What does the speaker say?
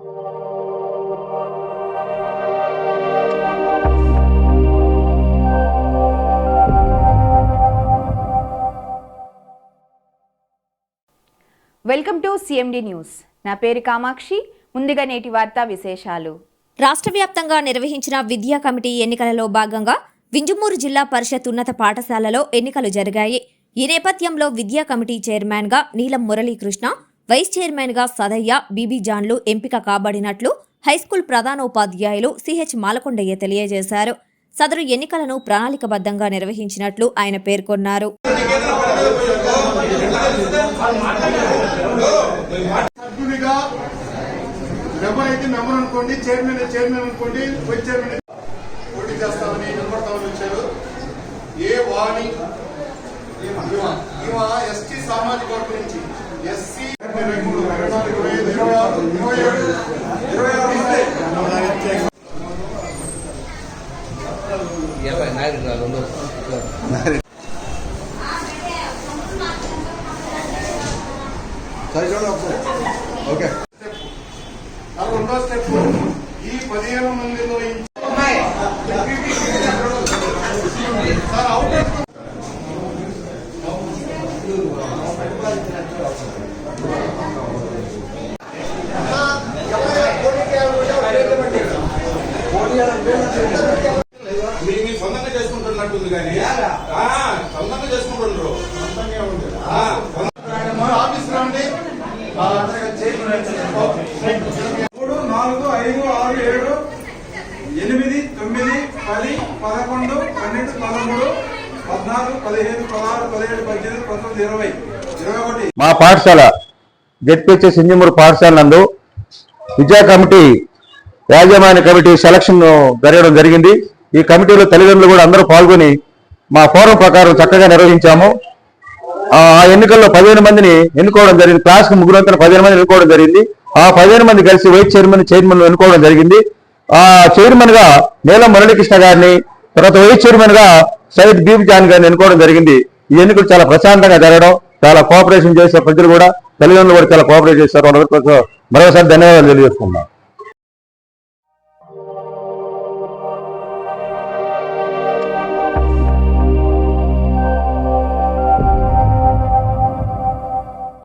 Welcome to CMD news. నా పేరు కామాక్షి. ముందుగా నేటి వార్తా విశేషాలు. రాష్ట్ర వ్యాప్తంగా నిర్వహించిన విద్యా కమిటీ ఎన్నికలలో భాగంగా వింజమూరు జిల్లా పరిషత్ ఉన్నత పాఠశాలలో ఎన్నికలు జరిగాయి. ఈ నేపథ్యంలో విద్యా కమిటీ చైర్మన్గా నీలం మురళీకృష్ణ వైస్ చైర్మన్గా సదయ్య బీబీ జాన్లు ఎంపిక కాబడినట్లు హైస్కూల్ ప్రధానోపాధ్యాయులు సిహెచ్ మాలకొండయ్య తెలియజేశారు. సదరు ఎన్నికలను ప్రణాళికబద్ధంగా నిర్వహించినట్లు ఆయన పేర్కొన్నారు. ఎవరైతే మెంబర్ అనుకోండి చైర్మన్ చైర్మన్ అనుకోండి వైస్ చైర్మన్ పోటీ చేస్తామని నిలబడతామని వచ్చారు. ఏ వాణి ఎస్టీ సామాజిక వర్గం నుంచి ఎస్సీ ఓకే ఆ రెండో స్టెప్ ఈ పదిహేను మందిలో ఈ- సార్ అవుట్ మీ మీ సొంతంగా చేసుకుంటున్నట్టుంది కానీ. ఆ, సొంతంగా మా ఆఫీస్ రండి మూడు నాలుగు ఐదు ఆరు ఏడు ఎనిమిది తొమ్మిది పది పదకొండు పన్నెండు పదమూడు పద్నాలుగు పదిహేను పదహారు పదిహేడు పద్దెనిమిది పంతొమ్మిది ఇరవై. ఇరవై ఒకటి. మా పాఠశాల జడ్పిహెచ్ సింజమూరు పాఠశాల నందు విద్యా కమిటీ యాజమాన్య కమిటీ సెలక్షన్ జరగడం జరిగింది. ఈ కమిటీలో తల్లిదండ్రులు కూడా అందరూ పాల్గొని మా ఫోరం ప్రకారం చక్కగా నిర్వహించాము. ఆ ఎన్నికల్లో పదిహేను మందిని ఎన్నుకోవడం జరిగింది. క్లాస్ ముగ్గురంతా పదిహేను మంది ఎన్నుకోవడం జరిగింది. ఆ పదిహేను మంది కలిసి వైస్ చైర్మన్ చైర్మన్ ఎన్నుకోవడం జరిగింది. ఆ చైర్మన్గా నీలం మురళీకృష్ణ గారిని తర్వాత వైస్ చైర్మన్గా సైద్ బీబ్ జాన్ గారిని ఎన్నుకోవడం జరిగింది. ఈ ఎన్నికలు చాలా ప్రశాంతంగా జరగడం చాలా కోఆపరేషన్ చేసే ప్రజలు కూడా తల్లిదండ్రులు కూడా చాలా కోఆపరేట్ చేశారు. మరొకసారి ధన్యవాదాలు తెలియజేసుకున్నాం